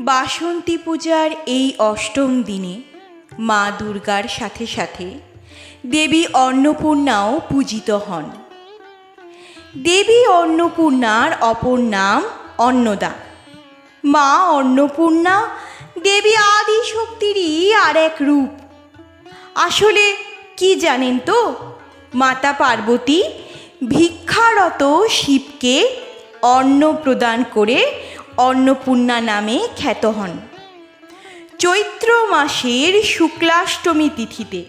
বাসন্তী পূজার এই অষ্টম দিনে মা দুর্গার সাথে সাথে দেবী অন্নপূর্ণাও পূজিত হন। দেবী অন্নপূর্ণার অপর নাম অন্নদা। মা অন্নপূর্ণা দেবী আদি শক্তিরই আর এক রূপ। আসলে কি জানেন তো? মাতা পার্বতী ভিক্ষারত শিবকে অন্ন প্রদান করে অন্নপূর্ণা নামে খ্যাত হন। চৈত্র মাসের শুক্লাষ্টমী তিথিতে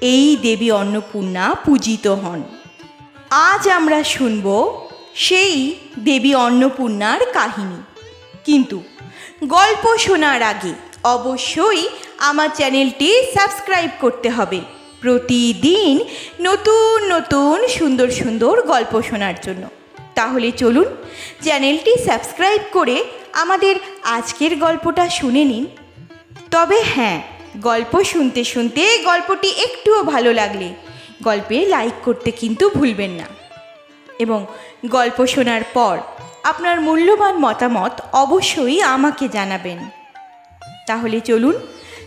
এই দেবী অন্নপূর্ণা পূজিত হন। আজ আমরা শুনব সেই দেবী অন্নপূর্ণার কাহিনী। কিন্তু গল্প শোনার আগে অবশ্যই আমার চ্যানেলটি সাবস্ক্রাইব করতে হবে প্রতিদিন নতুন নতুন, সুন্দর সুন্দর গল্প শোনার জন্য। তাহলে চলুন চ্যানেলটি সাবস্ক্রাইব করে আমাদের আজকের গল্পটা শুনে নিন। তবে হ্যাঁ গল্প শুনতে শুনতে গল্পটি একটুও ভালো লাগলে গল্পে লাইক করতে কিন্তু ভুলবেন না। এবং গল্প শোনার পর আপনার মূল্যবান মতামত অবশ্যই আমাকে জানাবেন। তাহলে চলুন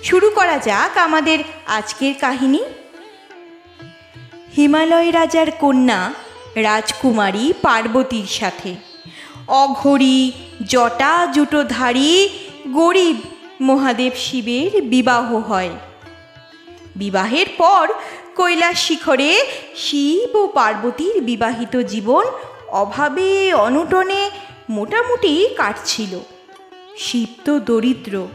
শুরু করা যাক আমাদের আজকের কাহিনী। হিমালয় রাজার কন্যা রাজকুমারী পার্বতীর সাথে। অঘরী, জটা জুটোধারী গরিব মহাদেব শিবের বিবাহ হয়। বিবাহের পর কৈলাস শিখরে শিব ও পার্বতীর বিবাহিত জীবন অভাবে অনটনে মোটামুটি কাটছিল। শিব তো দরিদ্র।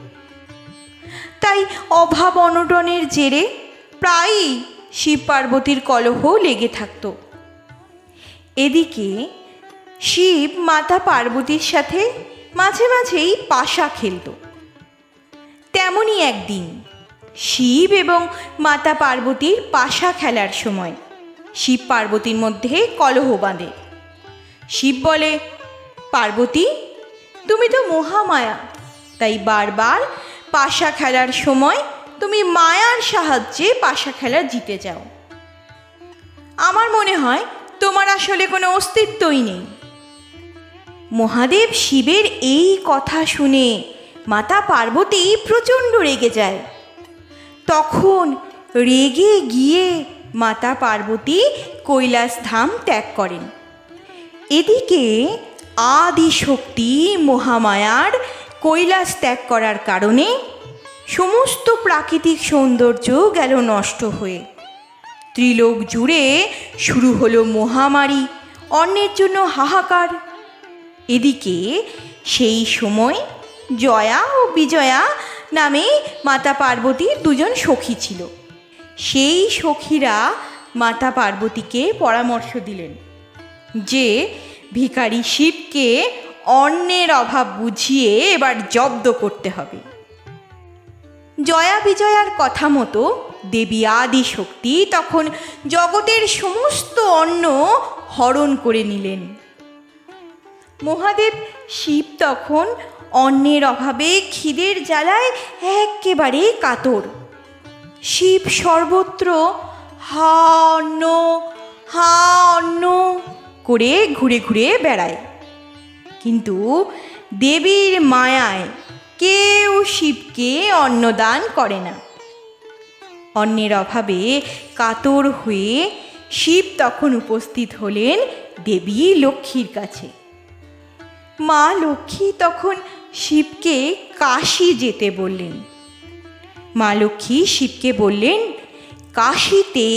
তাই অভাব অনটনের জেরে প্রায়ই শিব পার্বতীর কলহ লেগে থাকত। এদিকে শিব মাতা পার্বতীর সাথে মাঝে মাঝেই পাশা খেলত। তেমনই একদিন শিব এবং মাতা পার্বতীর পাশা খেলার সময় শিব পার্বতীর মধ্যে কলহ বাঁধে। শিব বলে, পার্বতী, তুমি তো মহামায়া, তাই বারবার পাশা খেলার সময় তুমি মায়ার সাহায্যে পাশা খেলা জিতে যাও। আমার মনে হয় আসলে কোনো অস্তিত্বই নেই। মহাদেব শিবের এই কথা শুনে মাতা পার্বতী প্রচণ্ড রেগে যায়। তখন রেগে গিয়ে মাতা পার্বতী কৈলাস ধাম ত্যাগ করেন। এদিকে আদি শক্তি মহামায়ার কৈলাস ত্যাগ করার কারণে সমস্ত প্রাকৃতিক সৌন্দর্য গেল নষ্ট হয়ে। ত্রিলোক জুড়ে শুরু হলো মহামারী, অন্যের জন্য হাহাকার। এদিকে সেই সময় জয়া ও বিজয়া নামে মাতা পার্বতীর দুজন সখী ছিল। সেই সখীরা মাতা পার্বতীকে পরামর্শ দিলেন যে, ভিখারি শিবকে অন্যের অভাব বুঝিয়ে এবার জব্দ করতে হবে। জয়া বিজয়ার কথা মতো দেবী আদি শক্তি তখন জগতের সমস্ত অন্ন হরণ করে নিলেন। মহাদেব শিব তখন অন্যের অভাবে খিদের জ্বালায় একেবারে কাতর। শিব সর্বত্র, হা, অন্ন হা, অন্ন করে ঘুরে ঘুরে বেড়ায়। কিন্তু দেবীর মায়ায় কেউ শিবকে অন্নদান করে না। অন্যের অভাবে কাতর হয়ে শিব তখন উপস্থিত হলেন দেবী লক্ষ্মীর কাছে। মা লক্ষ্মী তখন শিবকে কাশি যেতে বললেন। মা লক্ষ্মী শিবকে বললেন, কাশিতে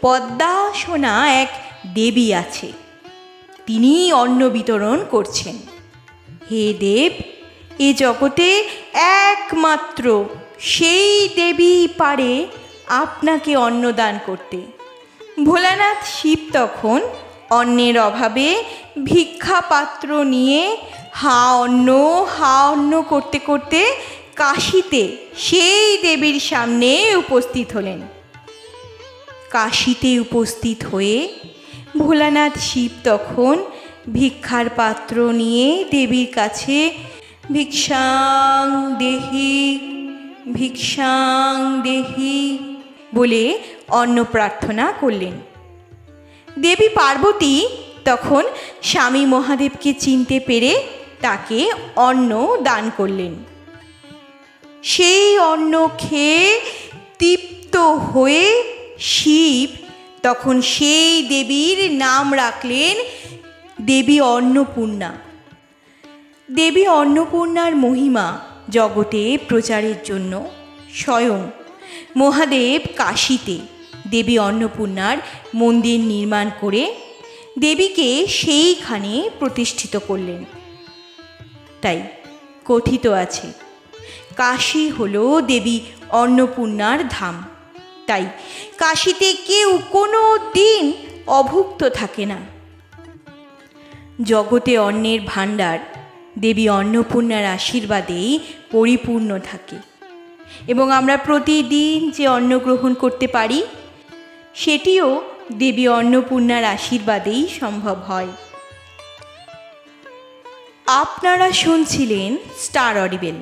পদ্মাসনা এক দেবী আছে। তিনি অন্ন বিতরণ করছেন। হে দেব এ জগতে একমাত্র সেই দেবী পারে আপনাকে অন্নদান করতে। ভোলানাথ শিব তখন অন্নের অভাবে ভিক্ষা পাত্র নিয়ে হা অন্ন হা অন্ন করতে করতে কাশিতে সেই দেবীর সামনে উপস্থিত হলেন। কাশিতে উপস্থিত হয়ে ভোলানাথ শিব তখন ভিক্ষার পাত্র নিয়ে দেবীর কাছে ভিক্ষাং দেহি ভিক্ষাং দেহি বলে অন্ন প্রার্থনা করলেন। দেবী পার্বতী তখন স্বামী মহাদেবকে চিনতে পেরে তাকে অন্ন দান করলেন। সেই অন্ন খেয়ে তৃপ্ত হয়ে শিব তখন সেই দেবীর নাম রাখলেন দেবী অন্নপূর্ণা। দেবী অন্নপূর্ণার মহিমা জগতে প্রচারের জন্য স্বয়ং। মহাদেব কাশীতে দেবী অন্নপূর্ণার মন্দির নির্মাণ করে দেবীকে সেইখানে প্রতিষ্ঠিত করলেন। তাই কথিত আছে, কাশী হলো দেবী অন্নপূর্ণার ধাম। তাই কাশীতে কেউ কোনো দিন অভুক্ত থাকে না। জগতে অন্নের ভাণ্ডার দেবী অন্নপূর্ণার আশীর্বাদেই পরিপূর্ণ থাকে। এবং আমরা প্রতিদিন যে অন্ন গ্রহণ করতে পারি, সেটিও দেবী অন্নপূর্ণার আশীর্বাদেই সম্ভব হয়। আপনারা শুনছিলেন স্টার অডিবেল।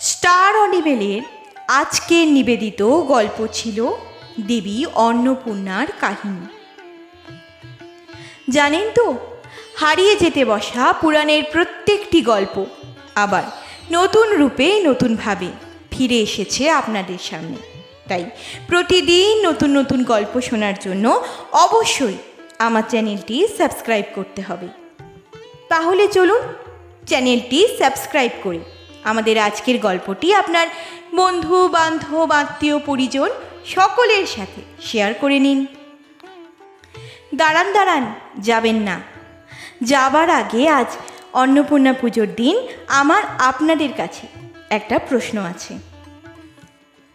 স্টার অডিবেলের আজকের নিবেদিত গল্প ছিল দেবী অন্নপূর্ণার কাহিনী। জানেন তো হারিয়ে যেতে বসা পুরাণের প্রত্যেকটি গল্প। আবার নতুন রূপে নতুনভাবে ফিরে এসেছে আপনাদের সামনে। তাই প্রতিদিন নতুন নতুন গল্প শোনার জন্য অবশ্যই আমার চ্যানেলটি সাবস্ক্রাইব করতে হবে। তাহলে চলুন চ্যানেলটি সাবস্ক্রাইব করে। আমাদের আজকের গল্পটি আপনার বন্ধু, বান্ধব, আত্মীয়, পরিজন সকলের সাথে শেয়ার করে নিন। দাঁড়ান দাঁড়ান, যাবেন না। যাবার আগে আজ অন্নপূর্ণা পুজোর দিন আমার আপনাদের কাছে একটা প্রশ্ন আছে।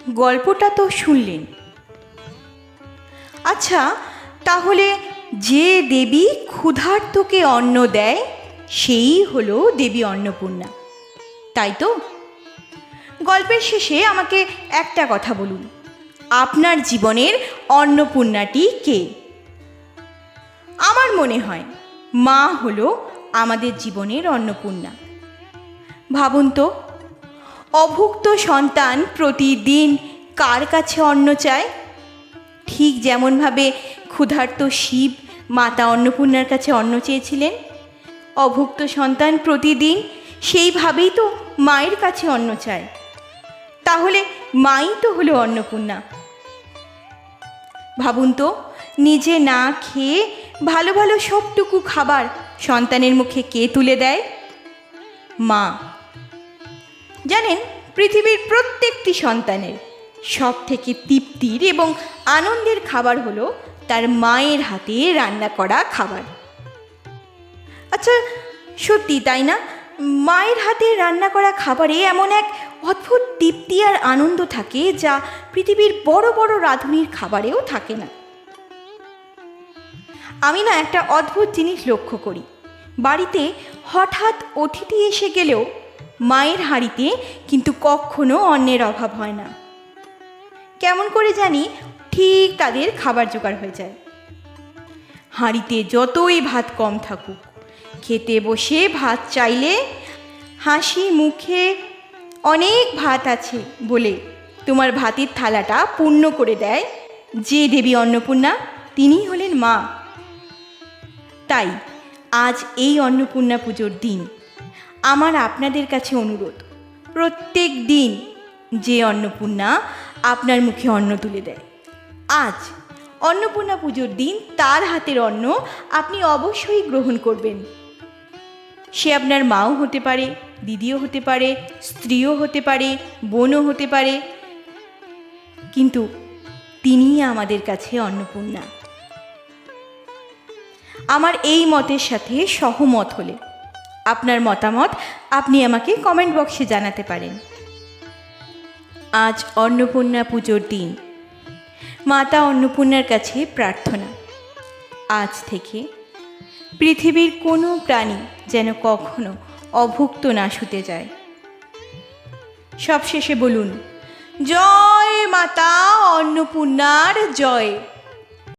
গল্পটা তো শুনলেন। আচ্ছা তাহলে যে দেবী ক্ষুধার্তকে অন্ন দেয়, সেই হলো দেবী অন্নপূর্ণা। তাই তো? গল্পের শেষে আমাকে একটা কথা বলুন। আপনার জীবনের অন্নপূর্ণাটি কে? আমার মনে হয় মা হলো আমাদের জীবনের অন্নপূর্ণা। ভাবুন তো, অভুক্ত সন্তান প্রতিদিন কার কাছে অন্ন চায়? ঠিক যেমনভাবে ক্ষুধার্ত শিব মাতা অন্নপূর্ণার কাছে অন্ন চেয়েছিলেন, অভুক্ত সন্তান প্রতিদিন সেইভাবেই তো মায়ের কাছে অন্ন চায়। তাহলে মাই তো হলো অন্নপূর্ণা। ভাবুন তো, নিজে না খেয়ে ভালো ভালো সবটুকু খাবার সন্তানের মুখে কে তুলে দেয়? মা। জানেন, পৃথিবীর প্রত্যেকটি সন্তানের সব থেকে তৃপ্তির এবং আনন্দের খাবার হলো তার মায়ের হাতে রান্না করা খাবার। আচ্ছা সত্যি তাই না? মায়ের হাতে রান্না করা খাবারে এমন এক অদ্ভুত তৃপ্তি আর আনন্দ থাকে যা পৃথিবীর বড় বড় রাঁধুনির খাবারেও থাকে না। আমি না একটা অদ্ভুত জিনিস লক্ষ্য করি। বাড়িতে হঠাৎ অতিথি এসে গেলেও মায়ের হাঁড়িতে কিন্তু কখনো অন্নের অভাব হয় না। কেমন করে জানি ঠিক তাদের খাবার জোগাড় হয়ে যায়। হাঁড়িতে যতই ভাত কম থাকুক, খেতে বসে ভাত চাইলে হাসি মুখে অনেক ভাত আছে বলে তোমার ভাতের থালাটা পূর্ণ করে দেয় যে দেবী অন্নপূর্ণা, তিনিই হলেন মা। তাই আজ এই অন্নপূর্ণা পুজোর দিন। আমার আপনাদের কাছে অনুরোধ, প্রত্যেক দিন যে অন্নপূর্ণা আপনার মুখে অন্ন তুলে দেয়। আজ অন্নপূর্ণা পুজোর দিন তার হাতের অন্ন আপনি অবশ্যই গ্রহণ করবেন। সে আপনার মাও হতে পারে, দিদিও হতে পারে, স্ত্রীও হতে পারে, বোনও হতে পারে। কিন্তু তিনিই আমাদের কাছে অন্নপূর্ণা। আমার এই মতের সাথে সহমত হলে। আপনার মতামত আপনি আমাকে কমেন্ট বক্সে জানাতে পারেন। আজ অন্নপূর্ণা পুজোর দিন। মাতা অন্নপূর্ণার কাছে প্রার্থনা। আজ থেকে পৃথিবীর কোনো প্রাণী যেন কখনো অভুক্ত না শুতে যায়। সবশেষে বলুন, জয় মাতা অন্নপূর্ণার জয়।